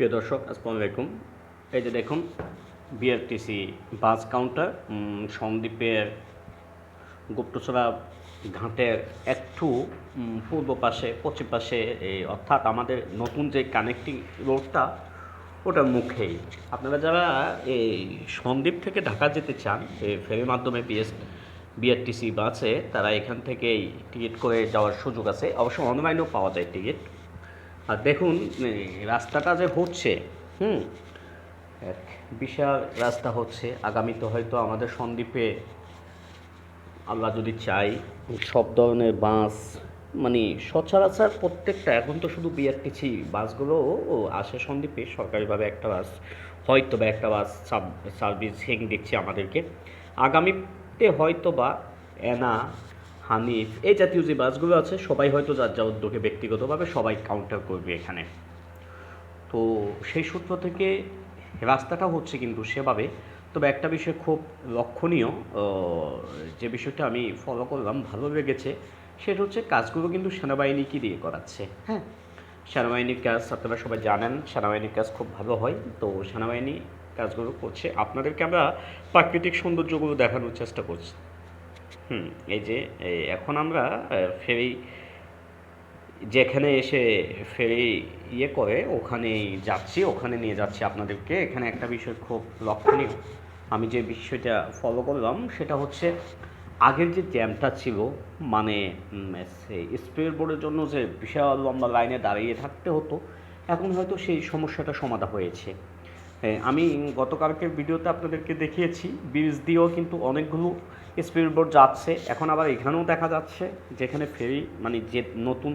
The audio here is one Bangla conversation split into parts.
প্রিয় দর্শক, আসসালামু আলাইকুম। এই যে দেখুন বিআরটিসি বাস কাউন্টার সন্দ্বীপের গুপ্তচরা ঘাটের একটু পূর্ব পাশে, পশ্চিম পাশে, এই অর্থাৎ আমাদের নতুন যে কানেক্টিং রোডটা ওটার মুখেই। আপনারা যারা এই সন্দ্বীপ থেকে ঢাকা যেতে চান, এই ফেরির মাধ্যমে বিএস বিআরটিসি বাসে, তারা এখান থেকেই টিকিট করে যাওয়ার সুযোগ আছে। অবশ্য অনলাইনেও পাওয়া যায় টিকিট। আর দেখুন রাস্তাটা যে হচ্ছে, হুম, এক বিশাল রাস্তা হচ্ছে। আগামীতে হয়তো আমাদের সন্দ্বীপে আল্লাহ যদি চাই, সব ধরনের বাস মানে সচরাচর প্রত্যেকটা, এখন তো শুধু বিআরটিসি বাসগুলো আসে সন্দ্বীপে, সরকারিভাবে একটা বাস, হয়তো বা একটা বাস সার্ভিসিং দিচ্ছে আমাদেরকে। আগামীতে হয়তো বা এনা হানিফ, এই জাতীয় যে বাসগুলো আছে, সবাই হয়তো যার যা উদ্যোগে ব্যক্তিগতভাবে সবাই কাউন্টার করবে এখানে। তো সেই সূত্র থেকে রাস্তাটা হচ্ছে কিন্তু সেভাবে। তবে একটা বিষয় খুব লক্ষণীয় যে বিষয়টা আমি ফলো করলাম, ভালো লেগেছে, সেটা হচ্ছে কাজগুলো কিন্তু সেনাবাহিনীকে দিয়ে করাচ্ছে। হ্যাঁ সেনাবাহিনীর কাজ আপনারা সবাই জানেন, সেনাবাহিনীর কাজ খুব ভালো হয়। তো সেনাবাহিনী কাজগুলো করছে। আপনাদেরকে আমরা প্রাকৃতিক সৌন্দর্যগুলো দেখানোর চেষ্টা করছি। হুম এই যে এখন আমরা ফেরি যেখানে এসে ফেরি ইয়ে করে ওখানেই যাচ্ছি ওখানে নিয়ে যাচ্ছি আপনাদেরকে। এখানে একটা বিষয় খুব লক্ষণীয়। আমি যে বিষয়টা ফলো করলাম সেটা হচ্ছে আগের যে জ্যামটা ছিল মানে স্পিড বোর্ডের জন্য যে বিশাল লম্বা লাইনে দাঁড়িয়ে থাকতে হতো এখন হয়তো সেই সমস্যাটা সমাধা হয়েছে। হ্যাঁ, আমি গতকালকের ভিডিওতে আপনাদেরকে দেখিয়েছি ব্রিজ দিয়েও কিন্তু অনেকগুলো স্পিড বোর্ড যাচ্ছে, এখন আবার এখানেও দেখা যাচ্ছে, যেখানে ফেরি মানে যে নতুন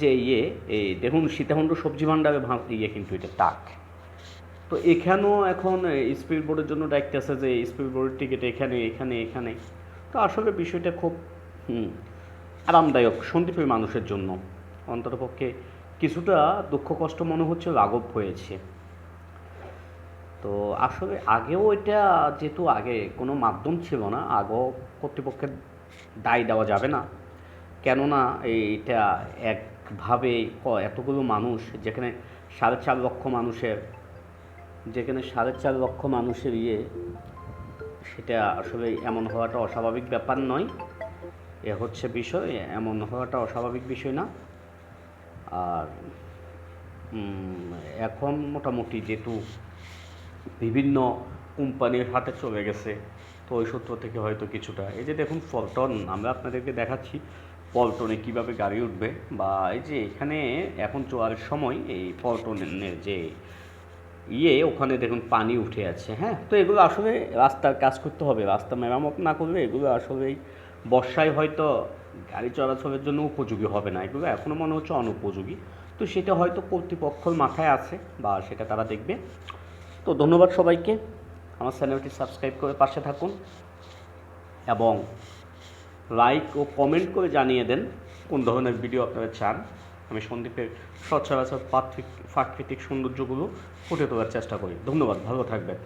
যে ইয়ে এই দেখুন, সীতাকুণ্ড সবজি ভাণ্ডারে ভাঙ ইয়ে কিন্তু এটা টাক। তো এখানেও এখন স্পিড বোর্ডের জন্য আছে যে স্পিড বোর্ডের টিকিট এখানে এখানে এখানে। তো আসলে বিষয়টা খুব আরামদায়ক, সন্দীপের মানুষের জন্য। অন্ততপক্ষে কিছুটা দুঃখ কষ্ট মনে হচ্ছে লাঘব হয়েছে। তো আসলে আগেও এটা যেহেতু আগে কোনো মাধ্যম ছিল না, আগেও কর্তৃপক্ষের দায় দেওয়া যাবে না। কেননা এইটা একভাবে এতগুলো মানুষ, যেখানে সাড়ে চার লক্ষ মানুষের, যেখানে সাড়ে চার লক্ষ মানুষের ইয়ে সেটা আসলে এমন হওয়াটা অস্বাভাবিক ব্যাপার নয়। এ হচ্ছে বিষয়, এমন হওয়াটা অস্বাভাবিক বিষয় না। আর এখন মোটামুটি যেহেতু বিভিন্ন কোম্পানির হাতে চলে গেছে। তো ওই সূত্র থেকে হয়তো কিছুটা। এই যে দেখুন, পল্টন, আমরা আপনাদেরকে দেখাচ্ছি পল্টনে কীভাবে গাড়ি উঠবে বা এই যে এখানে এখন চোয়ারের সময় এই পল্টনের যে ইয়ে ওখানে দেখুন পানি উঠে আছে হ্যাঁ? তো এগুলো আসলে রাস্তার কাজ করতে হবে। রাস্তা মেরামত না করলে এগুলো আসলেই বর্ষায় হয়তো গাড়ি চলাচলের জন্য উপযোগী হবে না। এগুলো এখনও মনে হচ্ছে অনুপযোগী। তো সেটা হয়তো কর্তৃপক্ষর মাথায় আছে বা সেটা তারা দেখবে। তো ধন্যবাদ সবাইকে। আমার চ্যানেলটি সাবস্ক্রাইব করে পাশে থাকুন এবং লাইক ও কমেন্ট করে জানিয়ে দেন কোন ধরনের ভিডিও আপনারা চান। আমি সন্দীপের সচরাচর প্রাকৃতিক সৌন্দর্যগুলো ফুটে তোলার চেষ্টা করি। ধন্যবাদ, ভালো থাকবেন।